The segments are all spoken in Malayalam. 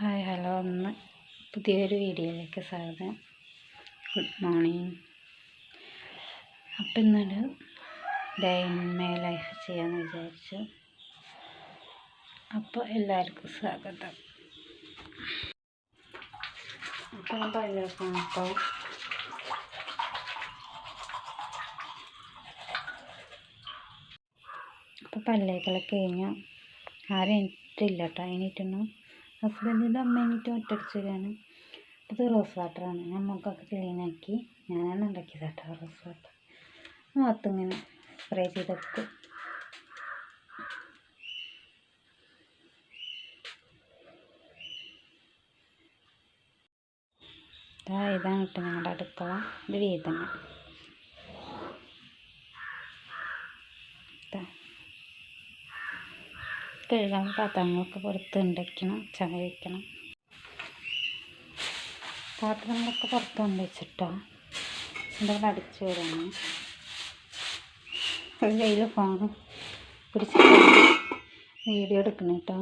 Hi hello. ഒന്ന് പുതിയൊരു വീഡിയോയിലേക്ക് സ്വാഗതം. Good morning. അപ്പം ഇന്നൊരു ഡേ ഇൻ മേ ലൈഫ് ചെയ്യാമെന്ന് വിചാരിച്ചു. അപ്പോൾ എല്ലാവർക്കും സ്വാഗതം. അപ്പം പള്ളിയൊക്കെ അപ്പോൾ അപ്പോൾ കഴിഞ്ഞു. ആരും എനിക്കില്ല കേട്ടോ. ഹസ്ബൻഡിന്റെ അമ്മ എനിക്ക് ഒറ്റടിച്ച് വരികയാണ്. ഇത് റോസ് വാട്ടറാണ് നമുക്കൊക്കെ ക്ലീനാക്കി ഞാനാണ് ഉണ്ടാക്കിയത് കേട്ടോ റോസ് വാട്ടർ. മുഖത്തിങ്ങനെ സ്പ്രേ ചെയ്തെടുത്ത് ഇതാണ് കേട്ടോ ഞങ്ങളുടെ അടുക്കള ഇത് കഴുകാൻ പാത്രങ്ങളൊക്കെ പുറത്ത് ഉണ്ടാക്കണം ചായ വയ്ക്കണം പാത്രങ്ങളൊക്കെ പുറത്ത് കൊണ്ട് വെച്ചിട്ടോ? എന്തെങ്കിലും അടിച്ചു വരാണ്. ഒരു കയ്യിൽ ഫോൺ പിടിച്ച് വീഡിയോ എടുക്കണം കേട്ടോ.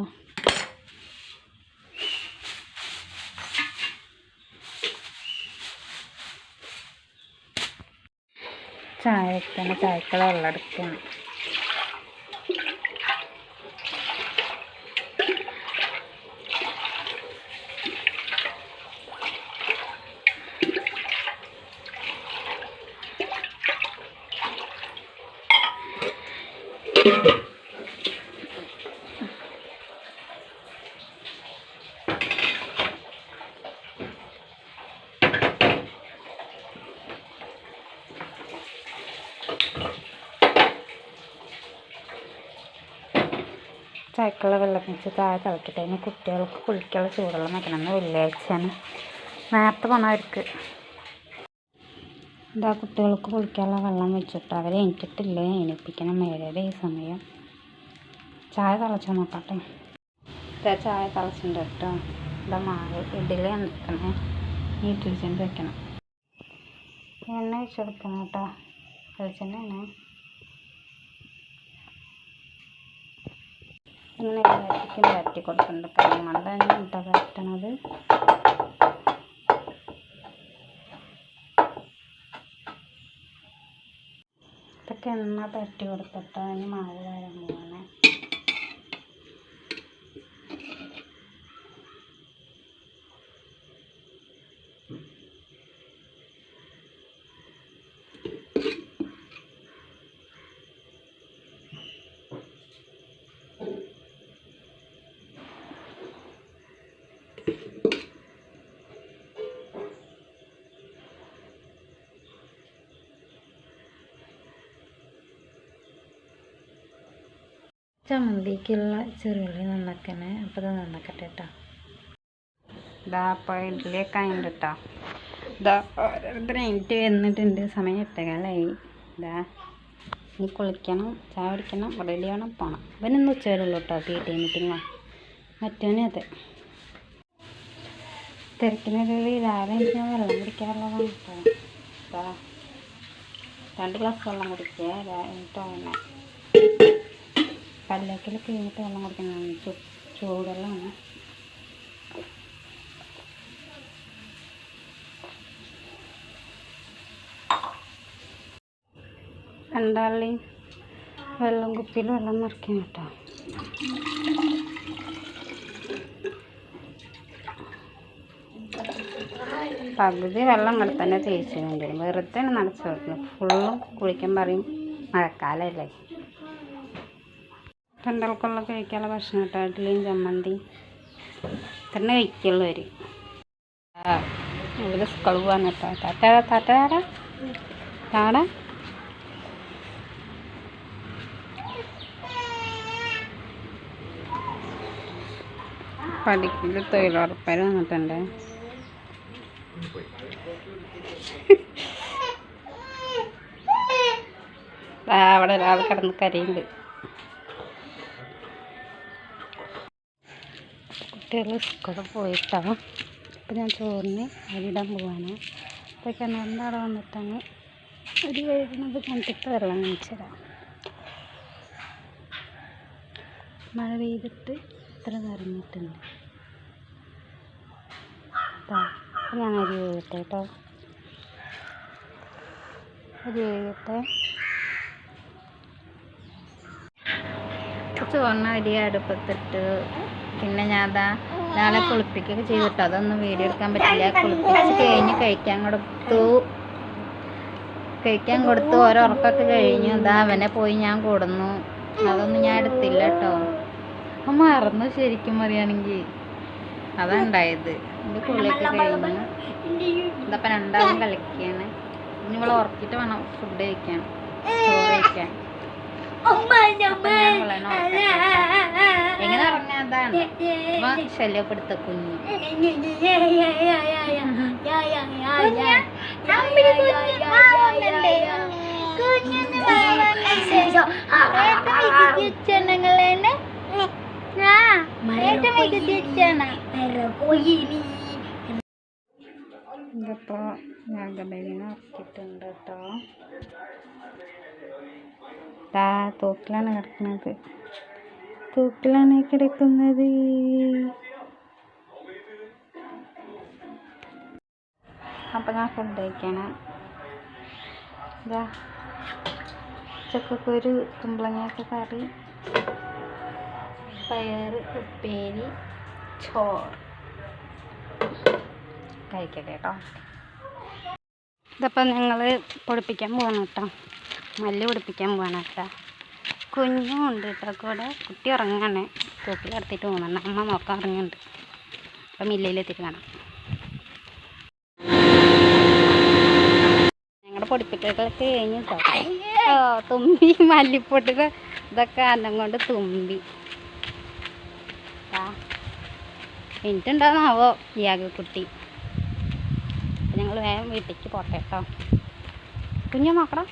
ചായ വയ്ക്കണം ചായക്കുള്ള വെള്ളം എടുക്കണം. ചായക്കുള്ള വെള്ളം വെച്ച് താഴെ തിളക്കട്ടെ ഇനി കുട്ടികൾക്ക് കുളിക്കാനുള്ള ചൂടുവെള്ളം വെക്കണം. എന്ന് വെള്ളിയാഴ്ചയാണ്. നേരത്തെ പോണവർക്ക് എന്താ കുട്ടികൾക്ക് കുളിക്കാനുള്ള വെള്ളം വെച്ചിട്ട് അവരെ എണീറ്റിട്ടില്ല. എണീപ്പിക്കണം. മേലെ ഈ സമയം. ചായ തിളച്ച് നോക്കട്ടെ. ഇതാ ചായ തിളച്ചിട്ടുണ്ട് കേട്ടോ. ഇവിടെ മാവ് ഇഡ്ഡലി നിൽക്കണേ ഇഡ്ഡലി ചെന്ന് വെക്കണം. എണ്ണ വെച്ച് കൊടുക്കണം കേട്ടോ. വെളിച്ചെണ്ണ എണ്ണ ഇങ്ങനെ വരട്ടിക്ക് വരട്ടി കൊടുക്കുന്നുണ്ട് കൈ കൊണ്ട് കേട്ടോ വരട്ടണത്. ഇതൊക്കെ എണ്ണ പുരട്ടി കൊടുത്തിട്ട് അതിന് മാവ് വരാൻ പോവാണ് ചമ്മന്തിക്കുള്ള ചെറുള്ളി നന്നാക്കണേ. അപ്പോൾ അത് നന്നാക്കട്ടെ കേട്ടോ. ഇതാ അപ്പോൾ ഇഡ്ഡലിയൊക്കെ അതിന്റെ കേട്ടോ ഇതാ ഓരോരുത്തർ എനിക്ക് വന്നിട്ടുണ്ട്. സമയം എട്ടകാലായി. ഇതാ ഇനി കുളിക്കണം ചായ കുടിക്കണം റെഡി ആവണം പോകണം ഇവനൊന്നും ഉച്ചവരുള്ളൂ കേട്ടോ പി ടി മീറ്റിങ്ങോ മറ്റേനെ അതെ. തിരക്കിനിടയിൽ രാവിലെ എനിക്ക് ഞാൻ വെള്ളം കുടിക്കാറുള്ളതാണ് കേട്ടോ രണ്ട് ഗ്ലാസ് വെള്ളം കുടിക്കുക എന്നിട്ട് അങ്ങനെ പല്ലേക്കൽ കഴിഞ്ഞിട്ട് വെള്ളം കുടിക്കുന്നതാണ് ചൂ ചൂടുവെള്ളമാണ്. രണ്ടാളി വെള്ളം കുപ്പിയിൽ വെള്ളം നിറയ്ക്കണം കേട്ടോ. പകുതി വെള്ളം ഇവിടെ തന്നെ തേച്ച് കൊണ്ടുവരും വെറുതെ നനച്ച് വെക്കണം ഫുള്ളും കുളിക്കാൻ പറയും. മഴക്കാലമല്ലേ രണ്ടാൾക്കുള്ള കഴിക്കാനുള്ള ഭക്ഷണം കേട്ടോ. ഇഡ്ഡലിയും ചമ്മന്തി തന്നെ കഴിക്കുള്ളൂ അവർ ഇവിടെ സ്കൂൾ പോകാൻ കേട്ടോ താറ്റാ താറ്റാടാ താടാ. പഠിക്കൽ തൊഴിലുറപ്പര് വന്നിട്ടുണ്ട്. അവിടെ ഒരാൾ കിടന്ന് കരയുണ്ട് കുട്ടികൾ സ്കൂളിൽ പോയിട്ടാണ് അപ്പോൾ ഞാൻ ചോറിന് അരിയിടാൻ പോവാണ്. അപ്പോൾ കിണറിന്റെ അവിടെ വന്നിട്ടാണ് അരി കഴുകുന്നത് കണ്ടിട്ട് വെള്ളം കാണിച്ചുതരാം മഴ പെയ്തിട്ട് ഇത്ര നിറഞ്ഞിട്ടുണ്ട്. അപ്പം ഞാൻ അരി കഴുകട്ടെ കേട്ടോ അരി വേവിട്ടെ ചുവന്ന അരി അടുപ്പത്തിട്ട് പിന്നെ ഞാൻ അതാ നാളെ കുളിപ്പിക്കുക ചെയ്തിട്ടോ. അതൊന്നും വീഡിയോ എടുക്കാൻ പറ്റില്ല. കുളിപ്പിച്ച് കഴിഞ്ഞ് കഴിക്കാൻ കൊടുത്തു. കഴിക്കാൻ കൊടുത്തു. ഓരോ ഉറക്കമൊക്കെ കഴിഞ്ഞു. ഇതാ അവനെ പോയി ഞാൻ കൊടുന്നു. അതൊന്നും ഞാൻ എടുത്തില്ല കേട്ടോ. അപ്പം മറന്നു ശരിക്കും പറയുകയാണെങ്കിൽ അതാ ഉണ്ടായത്. എന്റെ കുളിയൊക്കെ കഴിഞ്ഞു. ഇതപ്പം രണ്ടാളും കളിക്കുകയാണ് ഇനി ഇവളെ ഉറക്കിയിട്ട് വേണം ഫുഡ് കഴിക്കാൻ. ചോറ് കഴിക്കാൻ അപ്പൊ ഞാൻ ഇവളെ ഉറക്കട്ടെ. എങ്ങനെ അപ്പൊ ശല്യപ്പെടുത്ത കുഞ്ഞ് ഇതിപ്പോ നാഗബലിനെ ഉറക്കിയിട്ടുണ്ട് കേട്ടോ ദാ തൂക്കിലാണ് കിടക്കുന്നത്. തൂക്കിലാണ് കിടക്കുന്നത്. അപ്പം ഞാൻ ഫുഡ് കഴിക്കണം. ഇതാ ചക്കക്കുരു കുമ്പളങ്ങയൊക്കെ കറി പയർ ഉപ്പേരി ചോറ്. കഴിക്കട്ടെ കേട്ടോ. ഇതപ്പം ഞങ്ങൾ പൊടിപ്പിക്കാൻ പോകണം കേട്ടോ. മല്ല് പിടിപ്പിക്കാൻ പോവാണ് കേട്ടോ. കുഞ്ഞും ഉണ്ട് കേട്ടോ കൂടെ കുട്ടി ഉറങ്ങാണ്. തൂക്കിലെടുത്തിട്ട് പോകുന്നുണ്ട് അമ്മ നോക്കാൻ ഇറങ്ങുന്നുണ്ട് അപ്പം മില്ലയിലെത്തിയിട്ട് കാണാം ഞങ്ങളുടെ പൊടിപ്പിക്കലൊക്കെ കഴിഞ്ഞു കേട്ടോ തുമ്പി മല്ലിപ്പൊട്ടിയുടെ ഇതൊക്കെ അന്നം കൊണ്ട് തുമ്പി. ആ മിനിറ്റുണ്ടോന്നാവോ ഈ കുട്ടി? ഞങ്ങൾ വേഗം വീട്ടിലേക്ക് പോട്ടെ കേട്ടോ കുഞ്ഞു നോക്കണം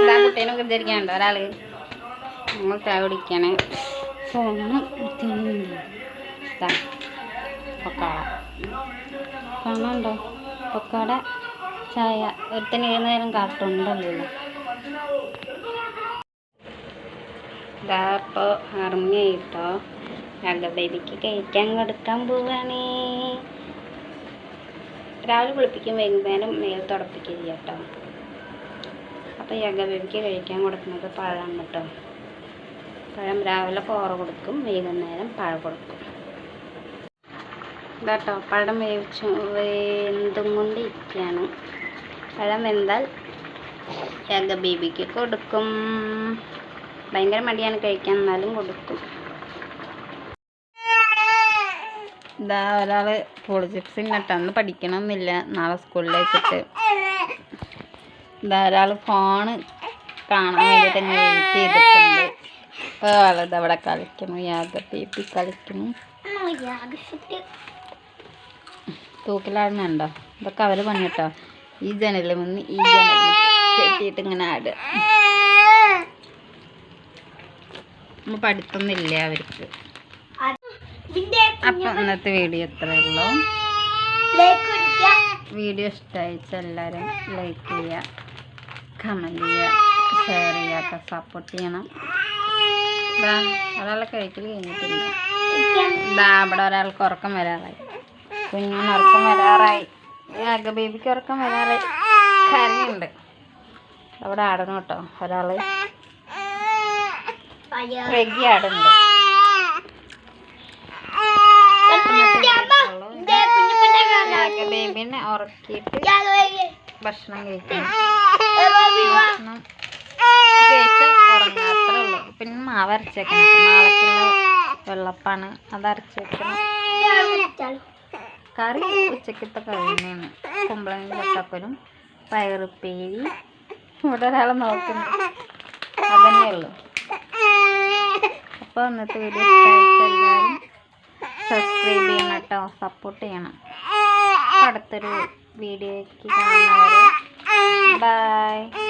ഇതാ കുട്ടീനെ കുറിച്ചിരിക്കാനുണ്ടോ ഒരാൾ. നമ്മൾ ചായ കുടിക്കണേ. ഫോണ് പൊക്കാട. പൊക്കാട ചായ. ഒരുത്തന് ഏത് നേരം കാട്ടുണ്ടല്ലോ ഇതാ ഇപ്പോൾ ആറുമണിയായിട്ടോ നല്ല ബേബിക്ക് കഴിക്കാൻ കൊടുക്കാൻ പോവാണേ. രാവിലെ കുളിപ്പിക്കും വൈകുന്നേരം മേൽ തുടപ്പിക്കുക കേട്ടോ അപ്പോൾ യഗ ബേബിക്ക് കഴിക്കാൻ കൊടുക്കുന്നത് പഴം കേട്ടോ. പഴം രാവിലെ കോറ കൊടുക്കും വൈകുന്നേരം പഴം കൊടുക്കും. ഇതാട്ടോ പഴം വേവിച്ചു വെന്തും കൊണ്ടിരിക്കുകയാണ് പഴം വെന്താൽ യഗ ബേബിക്ക് കൊടുക്കും. ഭയങ്കര മടിയാണ് കഴിക്കാൻ എന്നാലും കൊടുക്കും. ഇതാ ഒരാൾ പോളി ഇങ്ങട്ട് അന്ന് പഠിക്കണമെന്നില്ല നാളെ സ്കൂളിലേക്കിട്ട്. ഇതാ ഒരാൾ ഫോണ് കാണാൻ വേണ്ടിയിട്ട് അവിടെ കളിക്കുന്നു. യാഗ കളിക്കുന്നു. തൂക്കിലാടുന്നുണ്ടോ? ഇതൊക്കെ അവർ പണിട്ടോ ഈ ജനലിൽ വന്ന് ഈ ജനലിൽ കെട്ടിയിട്ട് ഇങ്ങനെ ആട്. നമ്മൾ പഠിത്തൊന്നുമില്ല അവർക്ക്. അപ്പം ഇന്നത്തെ വീഡിയോ ഇത്രയേ ഉള്ളൂ. വീഡിയോ ഇഷ്ടമായിച്ച എല്ലാവരും ലൈക്ക് ചെയ്യുക കമന്റ് ചെയ്യുക ഷെയർ ചെയ്യുക സപ്പോർട്ട് ചെയ്യണം. ഒരാളെ കഴിക്കൽ കഴിഞ്ഞിട്ടില്ല. ഇതാ അവിടെ ഒരാൾക്ക് ഉറക്കം വരാറായി. കുഞ്ഞിന് ഉറക്കം വരാറായി. അഗ ബേബിക്ക് ഉറക്കം വരാറായി. കരയുണ്ട് അവിടെ ആടണം കേട്ടോ. ഒരാൾ വെഗി ആടുന്നുണ്ട് ബേബിനെ ഉറക്കിയിട്ട് ഭക്ഷണം കഴിക്കണം ഭക്ഷണം കഴിച്ച് ഉറങ്ങാത്രേ ഉള്ളൂ. പിന്നെ മാവ് അരച്ചേക്കണം. നാളേക്കുള്ള വെള്ളപ്പാണ്. അത് അരച്ച് വെക്കണം. കറി ഉച്ചക്കത്തെ കഴിഞ്ഞാണ് കുമ്പളങ്ങ ചക്കപ്പനും പയറുപ്പേരി ഇവിടെ ഒരാളെ നോക്കുന്നു. അതന്നെ ഉള്ളൂ. അപ്പോൾ ഇന്നത്തെ വീഡിയോ ഇഷ്ടമായിട്ട് എല്ലാവരും സബ്സ്ക്രൈബ് ചെയ്യണം കേട്ടോ. സപ്പോർട്ട് ചെയ്യണം. അടുത്തൊരു വീഡിയോയ്ക്ക് ബൈ